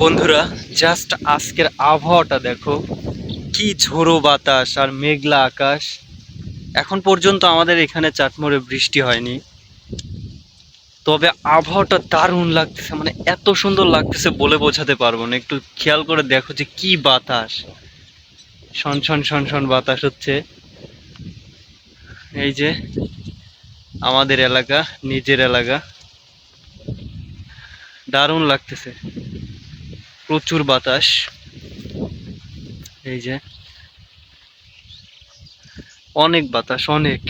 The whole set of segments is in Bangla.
বন্ধুরা জাস্ট আজকের আবহাওয়াটা দেখো। কি ঝোড়ো বাতাস আর মেঘলা আকাশ। এখন পর্যন্ত আমাদের এখানে চাটমোড়ে বৃষ্টি হয়নি। তবে আবহাওয়াটা দারুণ লাগতেছে মানে এত সুন্দর লাগতেছে বলে বোঝাতে পারব না। একটু খেয়াল করে দেখো যে কি বাতাস। শন শন বাতাস হচ্ছে। এই যে, আমাদের এলাকা, নিজের এলাকা। দারুণ লাগতেছে। প্রচুর বাতাস। এই যে। অনেক বাতাস, অনেক।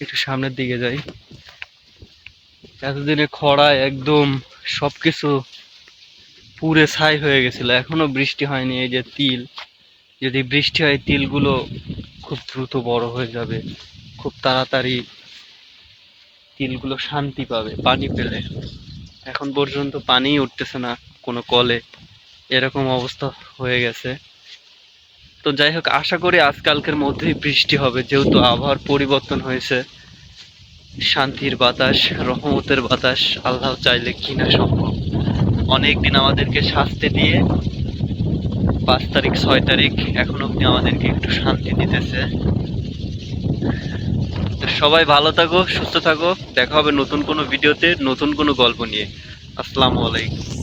একটু সামনের দিকে যাই। এতদিনে খরায় একদম সবকিছু পুরে ছাই হয়ে গেছিল। এখনও বৃষ্টি হয়নি, এই যে তিল। যদি বৃষ্টি হয়, তিলগুলো খুব দ্রুত বড় হয়ে যাবে। খুব তাড়াতাড়ি তিলগুলো শান্তি পাবে, পানি পেলে। এখন পর্যন্ত পানিই উঠতেছে না কোনো কলে। এরকম অবস্থা হয়ে গেছে। তো যাই হোক, আশা করি আজকালকের মধ্যেই বৃষ্টি হবে। যেহেতু আবহাওয়ার পরিবর্তন হয়েছে, শান্তির বাতাস, রহমতের বাতাস, আল্লাহ চাইলে কিনা সম্ভব। অনেক দিন আমাদেরকে শাস্তি দিয়ে পাঁচ তারিখ, ছয় তারিখ এখন অব্দি আমাদেরকে একটু শান্তি দিতেছে। সবাই ভালো থাকো, সুস্থ থাকো। দেখা হবে নতুন কোনো ভিডিওতে, নতুন কোনো গল্প নিয়ে। আসসালামু আলাইকুম।